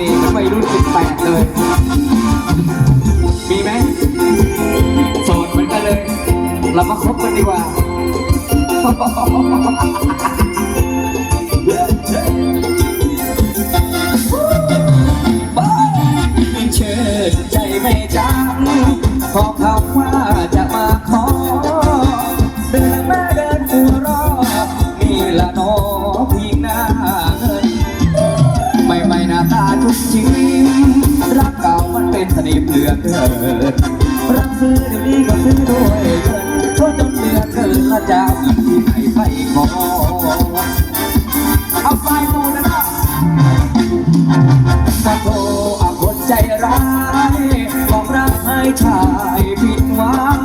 น่ห์เหมือนวัยรุ่นสิบแปดเลย มีไหมโสดเหมือนกันเลย เรามาคบกันดีกว่า เชิดใจไม่จำพอเขาว่าจะมาขอ ตาทุกชิ้นรักเก่ามันเป็นสนิมเหลือเกินรักซื้อเดี๋ยวนี้ก็ซื้อด้วยเงินโทษจนเหลือเกินละเจ้าเงินที่ไหนไปขอเอาไฟมูนะครับถ้าโทรอาคนใจร้ายบอกรักให้ชายผิดหวัง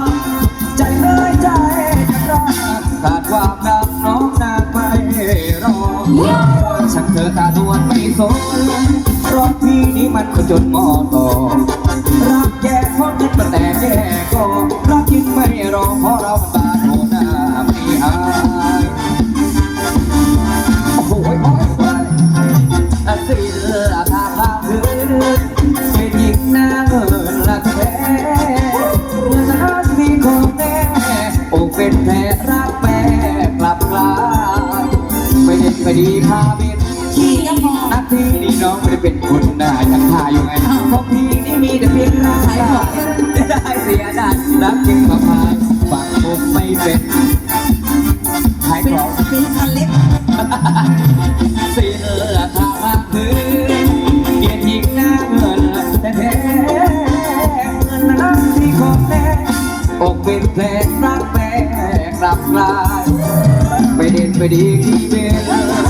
ใจเอ้ยใจจะรักขาดความรักน้องนางไม่รอ ช่างเธอตาดวนไม่สนรอบพี่นี้มันก็จนมอต่อรักแย่เพราะคิดมาแต่แย่ก็รักจริงไม่รอเพราะเรามันบาดโหหน้าไม่อายโอ้โหโอ้ยโอ้ยอาศิลทาพาพื้นเป็นหญิงหน้าเงินละแท้เงินรักมีของแน่โอ้เป็นแพ้รักแม่กลับกลายไม่เด็ดไม่ดีพาไป พี่นี่น้องไม่ได้เป็นคนหน้ายังทาอยู่ไงเพราะพี่นี่มีแต่เพียงรางกายได้เสียดายรักจริงมาพายฝังผมไม่เป็นหายของเป็นคันเล็กสีเลือทาพักพื้นเกียรติหญิงหน้าเงินแต่แท้เงินนั้นที่ขอแน่อกเป็นแผลรักแม่กลับกลายไม่เด่นไม่ดีที่เป็น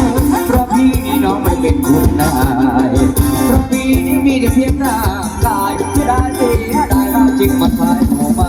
กายที่ได้ดีได้มาจริงมันคล้ายโมไม่มี